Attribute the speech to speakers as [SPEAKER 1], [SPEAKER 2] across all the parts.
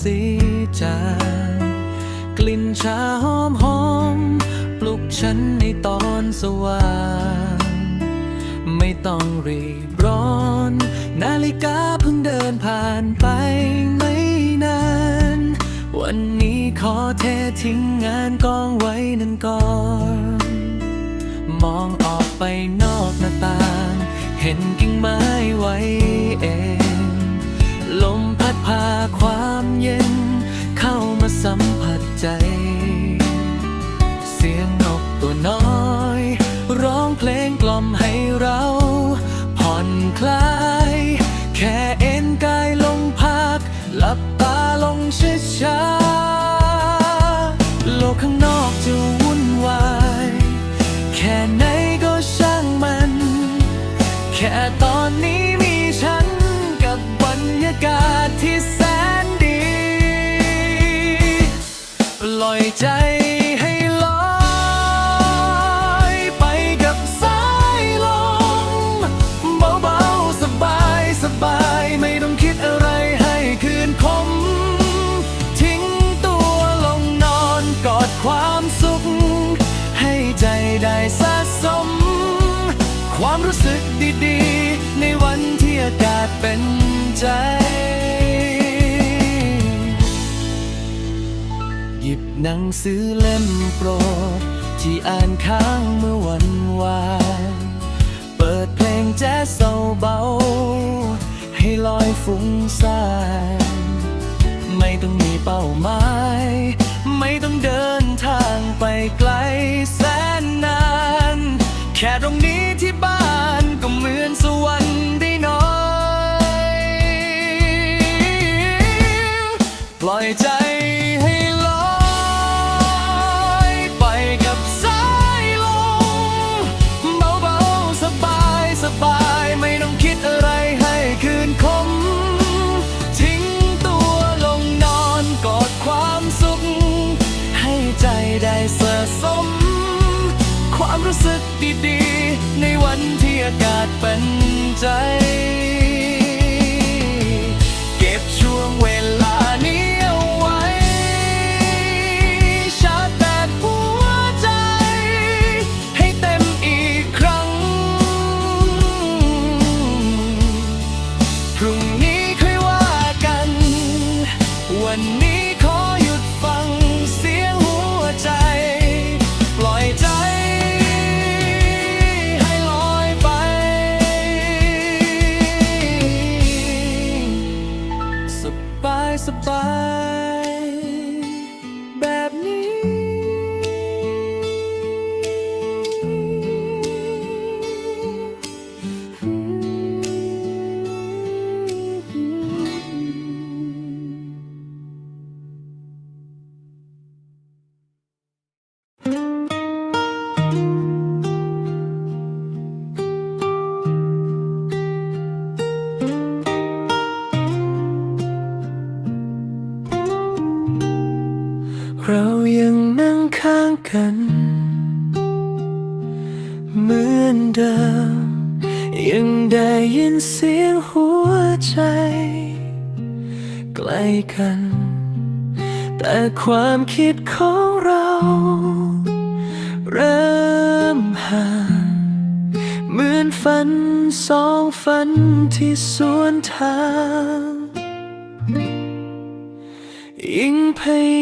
[SPEAKER 1] สีจางกลิ่นชาหอมหอม ปลุกฉันในตอนสว่าง ไม่ต้องรีบร้อน นาฬิกาเพิ่งเดินผ่านไปไม่นาน วันนี้ขอเททิ้งงานกองไว้นั่นก่อน มองออกไปนอกหน้าต่าง เห็นกิ่งไม้ไว้เอง ลมพัดพาความ เย็น เข้ามาสัมผัสใจ เสียงนกตัวน้อย ร้องเพลงกล่อมให้เรา ผ่อนคลาย แค่เอ็นกายลงพัก หลับตาลงช้าๆโลกข้างนอกจะวุ่นวาย แค่ไหนก็ช่างมัน แค่ตอนนี้มีฉันกับบรรยากาศที่แสน ล่อยใจให้ลอยไปกับสายลมเบาๆสบายสบายไม่ต้องคิดอะไรให้คืนคม ทิ้งตัวลงนอนกอดความสุข ให้ใจได้สะสม ความรู้สึกดีๆ ในวันที่อากาศเป็นใจ หนังสือเล่มโปรด ที่อ่านค้างเมื่อวันวาน เปิดเพลงแจ๊สเบาๆให้ลอยฟุ้งซ่านไม่ต้องมีเป้าหมาย ไม่ต้องเดินทางไปไกลแสนนาน แค่ตรงนี้ที่บ้าน ดีๆ ในวันที่อากาศเป็นใจ สองฝันที่สวนทางยิ่งพย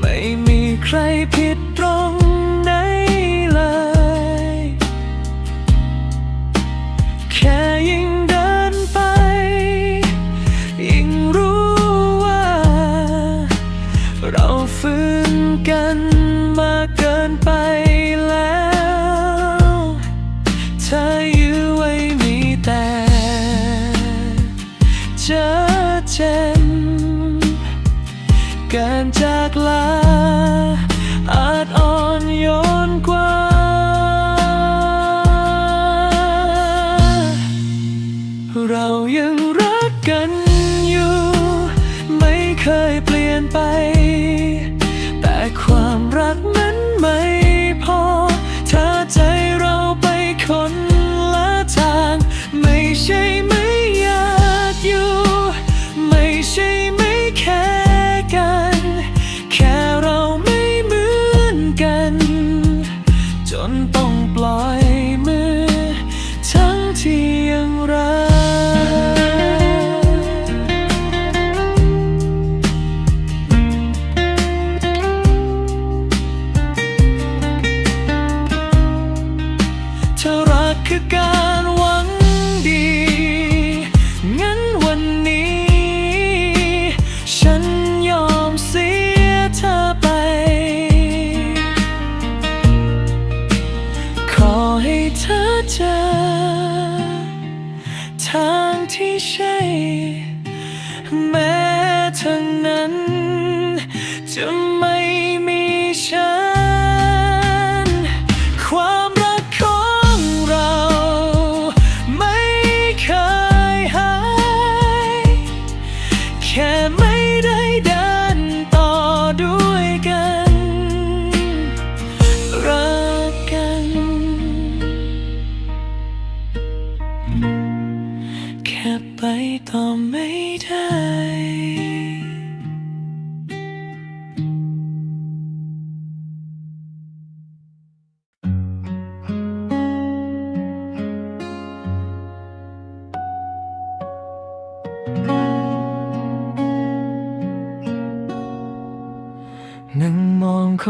[SPEAKER 1] ไม่มีใคร
[SPEAKER 2] ผิด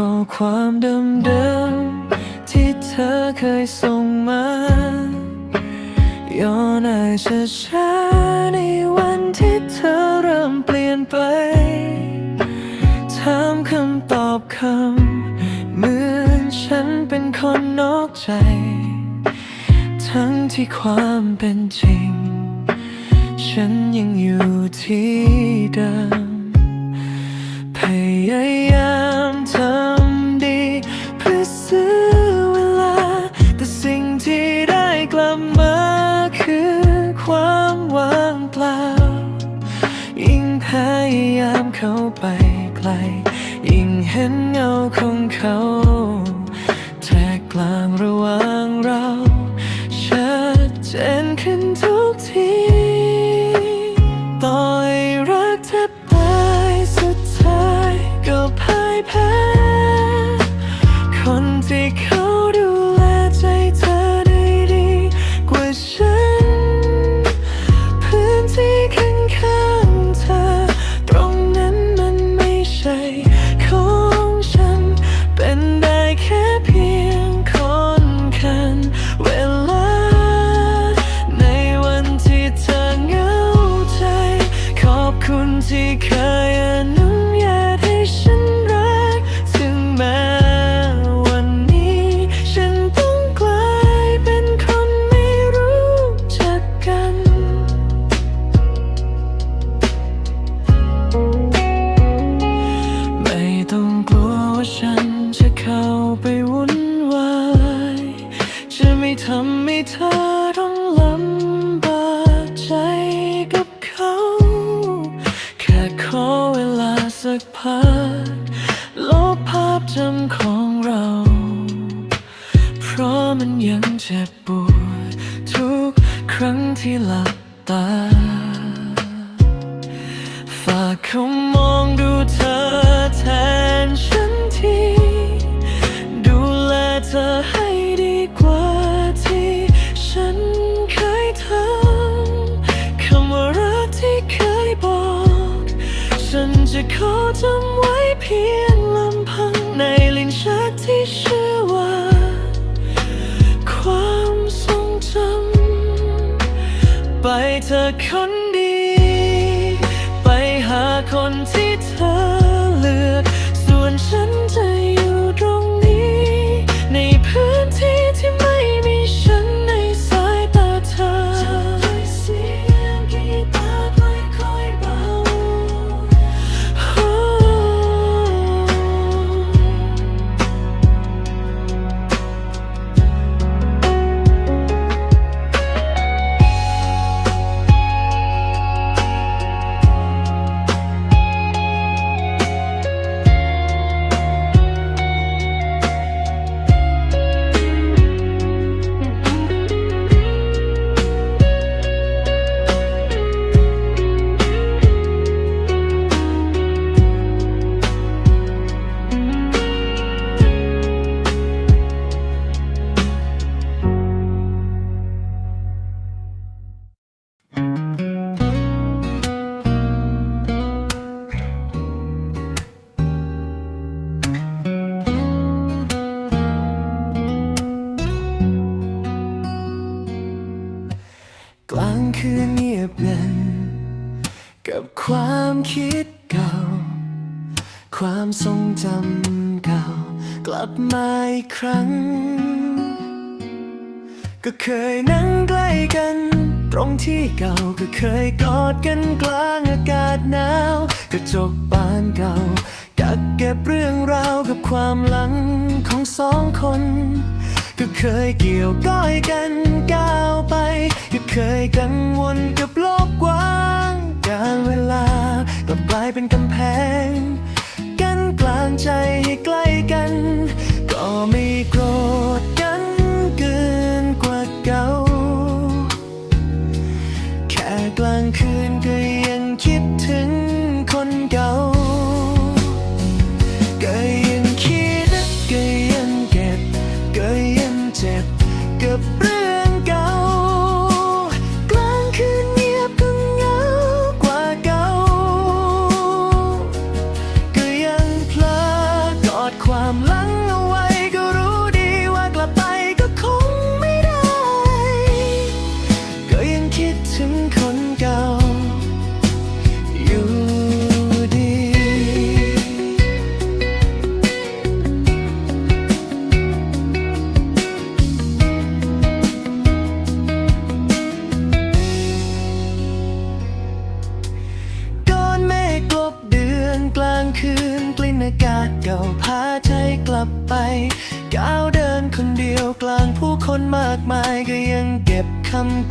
[SPEAKER 2] ข้อความเดิมๆที่เธอเคยส่งมาย้อนอาจจะช้าในวันที่เธอเริ่มเปลี่ยนไป ถามคำตอบคำเหมือนฉันเป็นคนนอกใจ ทั้งที่ความเป็นจริง ฉันยังอยู่ที่เดิม ขาไปไกล ยิ่งเห็นเงาของเขาแทรกกลางระหว่างเราชัดเจนขึ้นทุกทีต่อยรักแทบตายสุดท้ายก็พ่ายแพ้ ที่หลับตาฝากคำ ที่เธ
[SPEAKER 1] อ กลางคืนเงียบงัน กับความคิดเก่า ความทรงจำเก่า กลับมาอีกครั้ง ก็เคยนั่งใกล้กัน ตรงที่เก่าก็เคยกอดกันกลางอากาศหนาวกระจกบานเก่ากักเก็บเรื่องราวกับความหลังของสองคน ก็เคยเกี่ยวก้อยกันก้าวไป ก็เคยกังวลกับโลกกว้างการเวลากลับกลายเป็นกำแพง กันกลางใจให้ใกล้กัน ก็ไม่โกรธ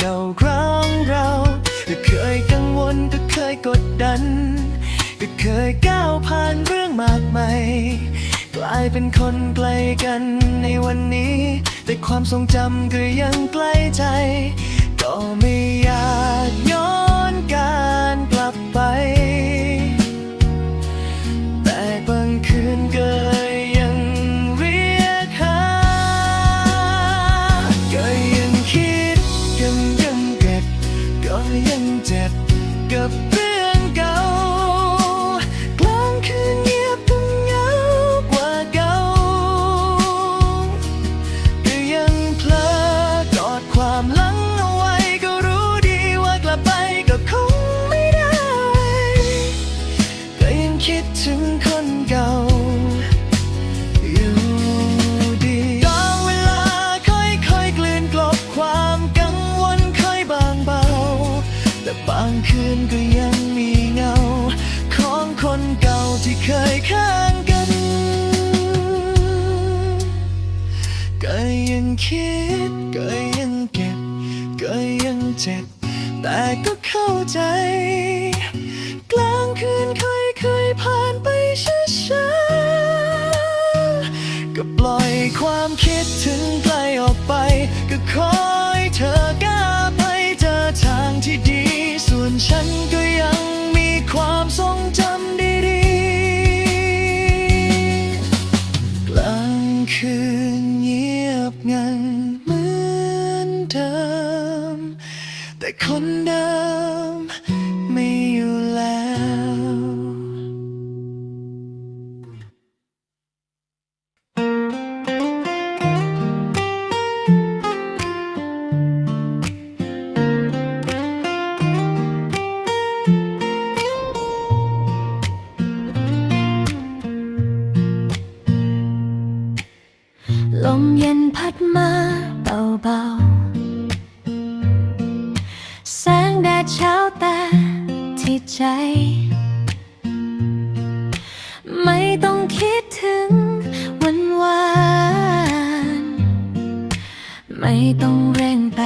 [SPEAKER 1] เก่าครั้งเราก็เคยกังวลก็เคยกดดัน ก็เคยก้าวผ่านเรื่องมากมายกลายเป็นคนไกลกันในวันนี้ แต่ความทรงจำก็ยังใกล้ใจ ก็ไม่อยากย้อน คิดก็ยังเก็บ ก็ยังเจ็บ แต่ก็เข้าใจ กลางคืนค่อยๆผ่านไปช้าๆก็ปล่อยความคิดถึงไกลออกไป ก็คอยเธอก้าว แต่คนเดิม ไม่
[SPEAKER 2] ต้องคิดถึงวันวาน ไม่ต้องเร่งไป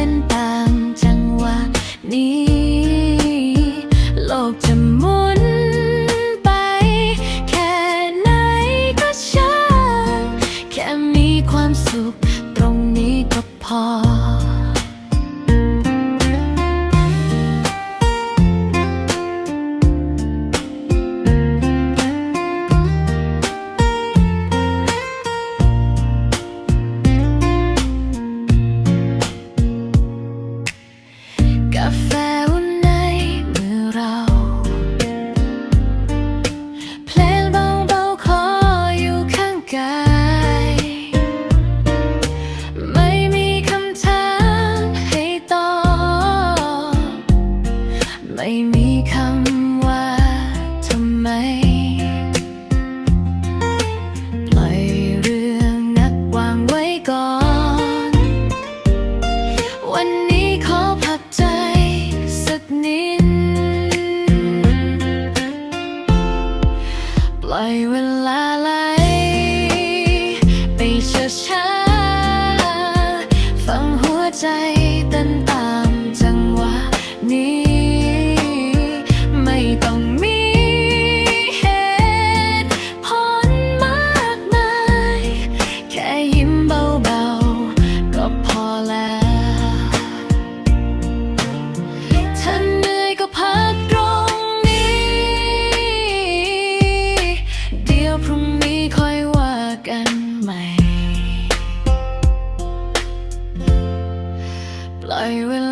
[SPEAKER 2] เต้นตามจังหวะนี้ I will